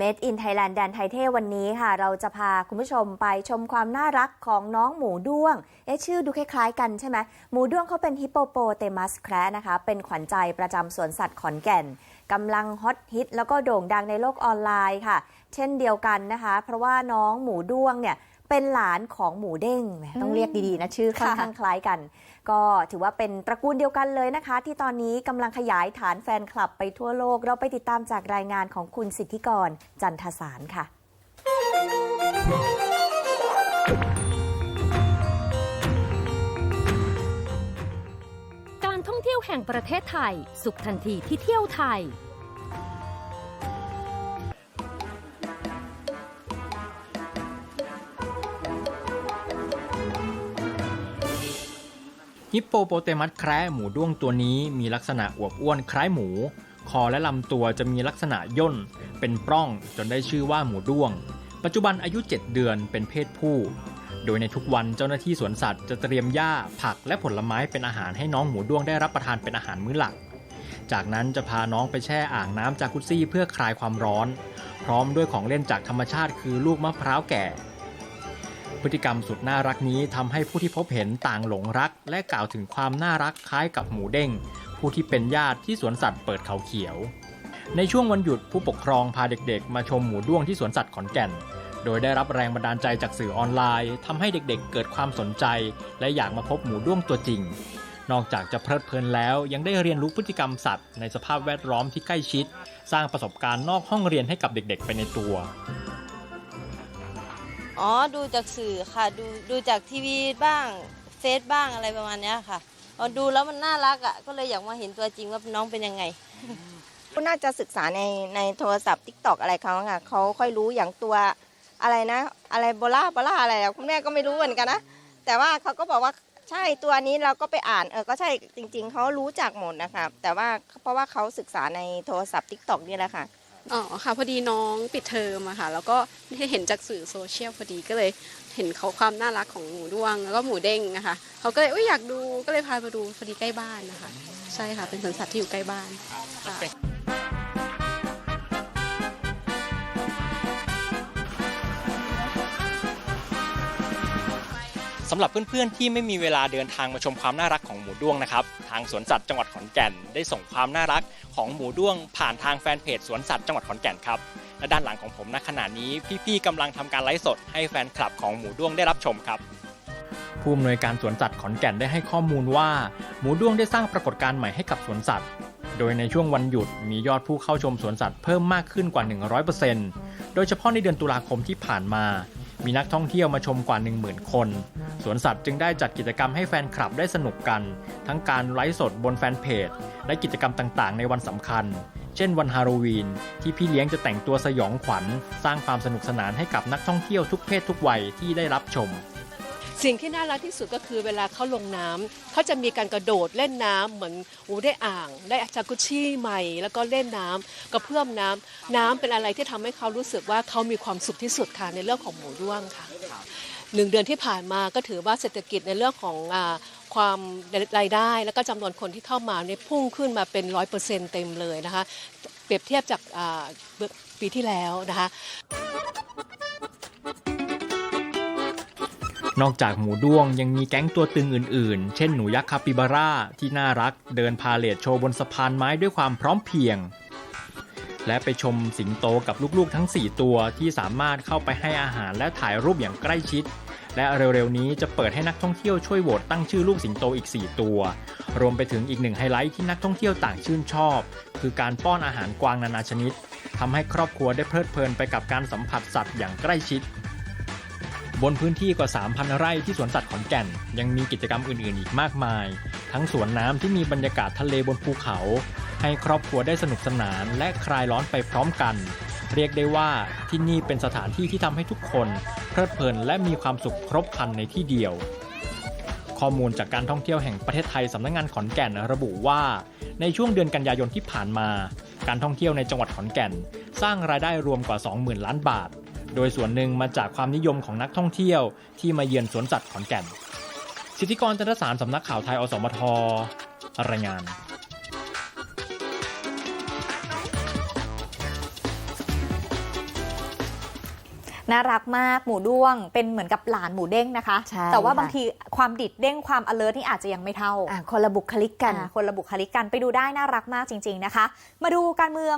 Made in Thailand แดนไทยเท่วันนี้ค่ะ เราจะพาคุณผู้ชมไปชมความน่ารักของน้องหมูด้วง เอ๊ะชื่อดูคล้ายๆกันใช่ไหมหมูด้วงเขาเป็นฮิปโปโปเตมัสแคระนะคะ เป็นขวัญใจประจำสวนสัตว์ขอนแก่นกำลังฮอตฮิตแล้วก็โด่งดังในโลกออนไลน์ค่ะ เช่นเดียวกันนะคะ เพราะว่าน้องหมูด้วงเนี่ย เป็นหลานของหมูเด้งแหมต้องเรียกดีๆนะชื่อค่อนข้างคล้ายกัน ก็ถือว่าเป็นตระกูลเดียวกันเลยนะคะ ที่ตอนนี้กำลังขยายฐานแฟนคลับไปทั่วโลก เราไปติดตามจากรายงานของคุณสิทธิกรจันทสารค่ะการท่องเที่ยวแห่งประเทศไทย สุขทันทีที่เที่ยวไทย ฮิปโปโปเตมัสแคระหมูด้วงตัวนี้มีลักษณะอวบอ้วนคล้ายหมู คอและลำตัวจะมีลักษณะย่น เป็นปล้องจนได้ชื่อว่าหมูด้วง ปัจจุบันอายุ 7 เดือนเป็นเพศผู้ โดยในทุกวันเจ้าหน้าที่สวนสัตว์จะเตรียมหญ้า ผักและผลไม้เป็นอาหารให้น้องหมูด้วงได้รับประทานเป็นอาหารมื้อหลัก จากนั้นจะพาน้องไปแช่อ่างน้ำจากุซซี่เพื่อคลายความร้อน พร้อมด้วยของเล่นจากธรรมชาติคือลูกมะพร้าวแก่ พฤติกรรมสุดน่ารักนี้ทำให้ผู้ที่พบเห็นต่างหลงรัก และกล่าวถึงความน่ารักคล้ายกับหมูเด้ง ผู้ที่เป็นญาติที่สวนสัตว์เปิดเขาเขียว ในช่วงวันหยุดผู้ปกครองพาเด็กๆ มาชมหมูด้วงที่สวนสัตว์ขอนแก่น โดยได้รับแรงบันดาลใจจากสื่อออนไลน์ทำให้เด็กๆ เกิดความสนใจ และอยากมาพบหมูด้วงตัวจริง นอกจากจะเพลิดเพลินแล้วยังได้เรียนรู้พฤติกรรมสัตว์ในสภาพแวดล้อมที่ใกล้ชิด สร้างประสบการณ์นอกห้องเรียนให้กับเด็กๆ ไปในตัว อ๋อดูจากสื่อค่ะ ดูดูจากทีวีบ้างเฟซบ้างอะไรประมาณเนี้ยค่ะพอดูแล้วมันน่ารักอะก็เลยอยากมาเห็นตัวจริงว่าน้องเป็นยังไงก็น่าจะศึกษาในในโทรศัพท์ทิกตอกอะไรเขาอะเขาค่อยรู้อย่างตัวอะไรนะ อะไรโบล่าโบล่าอะไรอะคุณแม่ก็ไม่รู้เหมือนกันนะแต่ว่าเขาก็บอกว่าใช่ตัวนี้เราก็ไปอ่านเออก็ใช่จริง ๆเขารู้จักหมดนะคะแต่ว่าเพราะว่าเขาศึกษาในโทรศัพท์ทิกตอกนี่แหละค่ะ อ๋อค่ะพอดีน้องปิดเทอมอะค่ะ แล้วก็ได้เห็นจากสื่อโซเชียลพอดีก็เลยเห็นเขาความน่ารักของหมูด้วง แล้วก็หมูเด้งนะคะเขาก็เลยอยอยากดูก็เลยพาไปดูพอดีใกล้บ้านนะคะ ใช่ค่ะ เป็นสวนสัตว์ที่อยู่ใกล้บ้านค่ะำหรับเพื่อนๆที่ไม่มีเวลาเดินทางมาชมความน่ารักของหมูด้วงนะครับทางสวนสัตว์จังหวัดขอนแก่นได้ส่งความน่ารักของหมูด้วง ผ่านทางแฟนเพจสวนสัตว์จังหวัดขอนแก่นครับและด้านหลังของผมณขณะนี้พี่ๆกำลังทำการไลฟ์สดให้แฟนคลับของหมูด้วงได้รับชมครับผู้อำนวยการสวนสัตว์ขอนแก่นได้ให้ข้อมูลว่า หมูด้วงได้สร้างปรากฏการณ์ใหม่ให้กับสวนสัตว์ โดยในช่วงวันหยุดมียอดผู้เข้าชมสวนสัตว์เพิ่มมากขึ้นกว่า 100%โดยเฉพาะในเดือนตุลาคมที่ผ่านมา มีนักท่องเที่ยวมาชมกว่า 10,000 คน สวนสัตว์จึงได้จัดกิจกรรมให้แฟนคลับได้สนุกกัน ทั้งการไลฟ์สดบนแฟนเพจ และกิจกรรมต่างๆ ในวันสำคัญ เช่นวันฮาโลวีน ที่พี่เลี้ยงจะแต่งตัวสยองขวัญ สร้างความสนุกสนานให้กับนักท่องเที่ยวทุกเพศทุกวัยที่ได้รับชมสิ่งที่น่ารักที่สุดก็คือเวลาเขาลงน้ำเขาจะมีการกระโดดเล่นน้ำเหมือนอูได้อ่าง ได้จากุชี่ใหม่ แล้วก็เล่นน้ำกระเพื่อมน้ำน้ำเป็นอะไรที่ทำให้เขารู้สึกว่าเขามีความสุขที่สุดค่ะในเรื่องของหมูด้วงค่ะ หนึ่งเดือนที่ผ่านมาก็ถือว่าเศรษฐกิจในเรื่องของอความรายได้ แล้วก็จำนวนคนที่เข้ามาเนี่ยพุ่งขึ้นมาเป็นร้อยเปอร์เซ็นต์เต็มเลยนะคะเปรียบเทียบจากปีที่แล้วนะคะนอกจากหมูด้วงยังมีแก๊งตัวตึงอื่นๆ เช่นหนูยักษ์คาปิบาร่าที่น่ารักเดินพาเลทโชว์บนสะพานไม้ด้วยความพร้อมเพียง และไปชมสิงโตกับลูกๆทั้ง 4 ตัวที่สามารถเข้าไปให้อาหารและถ่ายรูปอย่างใกล้ชิด และเร็วๆนี้จะเปิดให้นักท่องเที่ยวช่วยโหวตตั้งชื่อลูกสิงโตอีก 4 ตัว รวมไปถึงอีกหนึ่งไฮไลท์ที่นักท่องเที่ยวต่างชื่นชอบ คือการป้อนอาหารกวางนานาชนิดทำให้ครอบครัวได้เพลิดเพลินไปกับการสัมผัสสัตว์อย่างใกล้ชิด บนพื้นที่กว่า 3,000 ไร่ที่สวนสัตว์ขอนแก่น ยังมีกิจกรรมอื่นๆ อีกมากมาย ทั้งสวนน้ำที่มีบรรยากาศทะเลบนภูเขา ให้ครอบครัวได้สนุกสนานและคลายร้อนไปพร้อมกัน เรียกได้ว่าที่นี่เป็นสถานที่ที่ทำให้ทุกคนเพลิดเพลินและมีความสุขครบครันในที่เดียว ข้อมูลจากการท่องเที่ยวแห่งประเทศไทยสำนักงานขอนแก่นระบุว่า ในช่วงเดือนกันยายนที่ผ่านมา การท่องเที่ยวในจังหวัดขอนแก่น สร้างรายได้รวมกว่า 20,000 ล้านบาท โดยส่วนหนึ่งมาจากความนิยมของนักท่องเที่ยวที่มาเยือนสวนสัตว์ขอนแก่น สิทธิกรจันทสารสำนักข่าวไทยอสมทรายงาน น่ารักมากหมูด้วง เป็นเหมือนกับหลานหมูเด้งนะคะ ใช่แต่ว่าค่ะ บางทีความดิดเด้งความ alert นี่อาจจะยังไม่เท่าอะคนละบุคลิกกัน อ่าคนละบุคลิกกันไปดูได้น่ารักมากจริง ๆนะคะ มาดูการเมือง